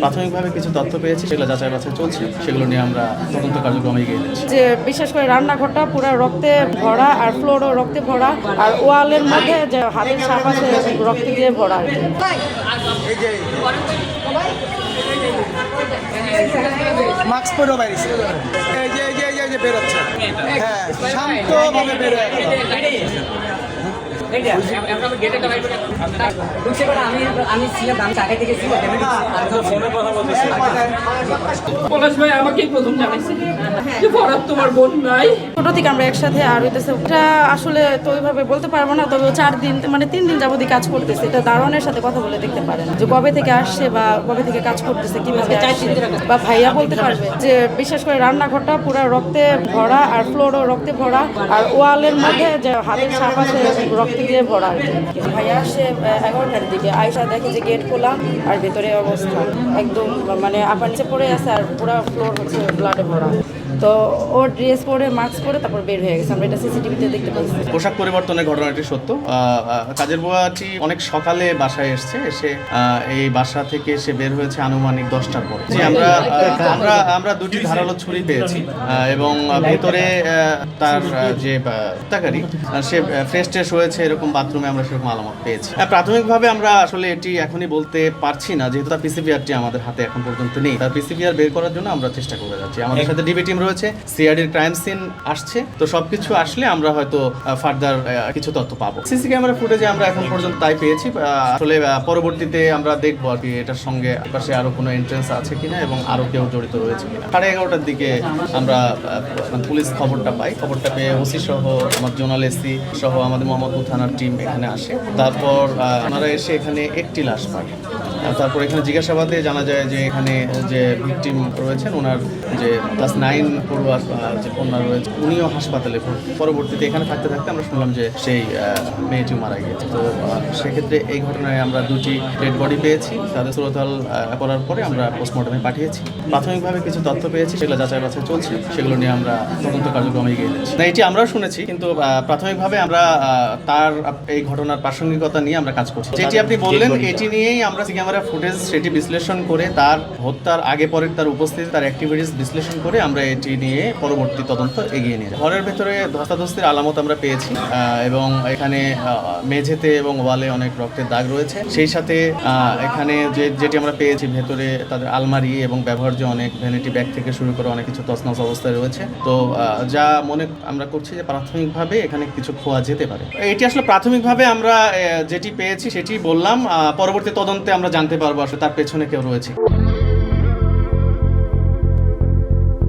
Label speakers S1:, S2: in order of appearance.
S1: প্রাথমিকভাবে কিছু তথ্য পেয়েছি সেগুলো যাচাই বাছাই চলছে সেগুলো নিয়ে আমরা তদন্ত কার্যক্রম এগিয়ে দিচ্ছি
S2: যে বিশেষ করে রান্নাঘরটা পুরো রক্তে ভরা আর ফ্লোরও রক্তে ভরা আর ওয়ালের মধ্যে যে হাতের ছাপ আছে রক্তে দিয়ে ভরা।
S3: মাস্ক পরেও বাইরেছে এই যে যে এই যে- এই যে বেরোচ্ছে। হ্যাঁ শান্তভাবে বেরোয়।
S2: ছোট থেকে আমরা একসাথে আর হইতেছে এটা আসলে তো ওইভাবে বলতে পারব না তবে চার দিন মানে তিন দিন যাবতই কাজ করতেছে। এটা দারোয়ানের সাথে কথা বলে দেখতে পারেন যে কবে থেকে আসছে বা কবে থেকে কাজ করতেছে কীভাবে আসছে। বা ভাইয়া বলতে পারবে যে বিশেষ করে রান্নাঘরটা পুরো রক্তে ভরা আর ফ্লোরও রক্তে ভরা। আর ওয়ালের মধ্যে যে হাতের ছাপ আছে রক্তে দিয়ে ভরা ভাইয়া আহ, এগারোটার দিকে। আয়সা দেখে যে গেট খোলা আর ভেতরে অবস্থা। একদম মানে আপার নিচে পড়ে আছে আর পুরো ফ্লোর হচ্ছে ব্লাডে ভরা। তো ও ড্রেস পরে মাস্ক পরে তারপর বের হয়ে গেছে। আমরা এটা সিসিটিভিতে দেখতে পাচ্ছি।
S1: পোশাক পরিবর্তনের ঘটনাটি সত্য। কাজের বুয়াটি অনেক সকালে বাসায় এসছে। এসে আহ, এই বাসা থেকে সে বের হয়েছে আনুমানিক দশটার পরে। আমরা আমরা আমরা দুটি ধারালো ছুরি পেয়েছি। এবং ভেতরে আহ, তার যে হত্যাকারী সে ফ্রেশ ট্রেশ হয়েছে এরকম বাথরুমে আমরা সেরকম আলামত পেয়েছি। প্রাথমিকভাবে আমরা আসলে এটি এখনই বলতে পারছি না যেহেতু তার পিসিপিআরটি আমাদের হাতে এখন পর্যন্ত নেই। তার পিসিপিআর বের করার জন্য আমরা চেষ্টা করে যাচ্ছি। আমাদের সাথে ডিবি টিম রয়েছে সিআরডির ক্রাইম সিন আসছে। তো সবকিছু আসলে আমরা হয়তো ফার্দার কিছু তথ্য পাবো। সিসি ক্যামেরা ফুটেজে আমরা এখন পর্যন্ত তাই পেয়েছি। আসলে পরবর্তীতে আমরা দেখব আর কি এটার সঙ্গে পাশে আরও কোনো এন্ট্রেন্স আছে কিনা এবং আরও কেউ জড়িত রয়েছে কিনা। সাড়ে এগারোটার দিকে আমরা মানে পুলিশ খবরটা পাই। খবরটা পেয়ে ওসি সহ আমার জোনাল এসি সহ আমাদের মোহাম্মদপুর থানার টিম এখানে আসে। তারপর ওনারা এসে এখানে একটি লাশ পায় তারপর এখানে জিজ্ঞাসাবাদে জানা যায় যে এখানে যে ভিকটিম রয়েছেন ওনার যে ক্লাস নাইন পড়ুয়া যে কন্যা রয়েছে উনিও হাসপাতালে পরবর্তীতে এখানে থাকতে থাকতে আমরা শুনলাম যে সেই আহ, মেয়েটিও মারা গিয়েছে। তো সেক্ষেত্রে এই ঘটনায় আমরা দুটি ডেড বডি পেয়েছি। তাদের সুরতাল করার পরে আমরা পোস্টমর্টমে পাঠিয়েছি। প্রাথমিকভাবে কিছু তথ্য পেয়েছি সেগুলো যাচাই বাছাই চলছে। সেগুলো নিয়ে আমরা তদন্ত কার্যক্রমে এগিয়ে দিচ্ছি না এটি আমরাও শুনেছি কিন্তু প্রাথমিকভাবে আমরা তার এই ঘটনার প্রাসঙ্গিকতা নিয়ে আমরা কাজ করছি। যেটি আপনি বললেন এটি নিয়েই আমরা ক্যামেরা ফুটেজ সেটি বিশ্লেষণ করে তার হত্যার আগে পরের তার উপস্থিতি তার অ্যাক্টিভিটিস বিশ্লেষণ করে আমরা এটি নিয়ে পরবর্তী তদন্ত এগিয়ে নিয়ে যাই। ঘরের ভেতরে ধস্তাধস্তির আলামত আমরা পেয়েছি এবং এখানে মেঝেতে এবং ওয়ালে অনেক রক্তের দাগ রয়েছে। সেই সাথে আহ, এখানে যে যেটি আমরা পেয়েছি ভেতরে তাদের আলমারি এবং ব্যবহার্য অনেক ভ্যানিটি ব্যাগ থেকে শুরু করে অনেক কিছু তছনছ অবস্থায় রয়েছে। তো যা মনে আমরা করছি যে প্রাথমিকভাবে এখানে কিছু খোয়া যেতে পারে। এটি আসলে প্রাথমিকভাবে আমরা যেটি পেয়েছি সেটি বললাম পরবর্তী তদন্তে আমরা জানতে পারব আসলে তার পেছনে কেউ রয়েছে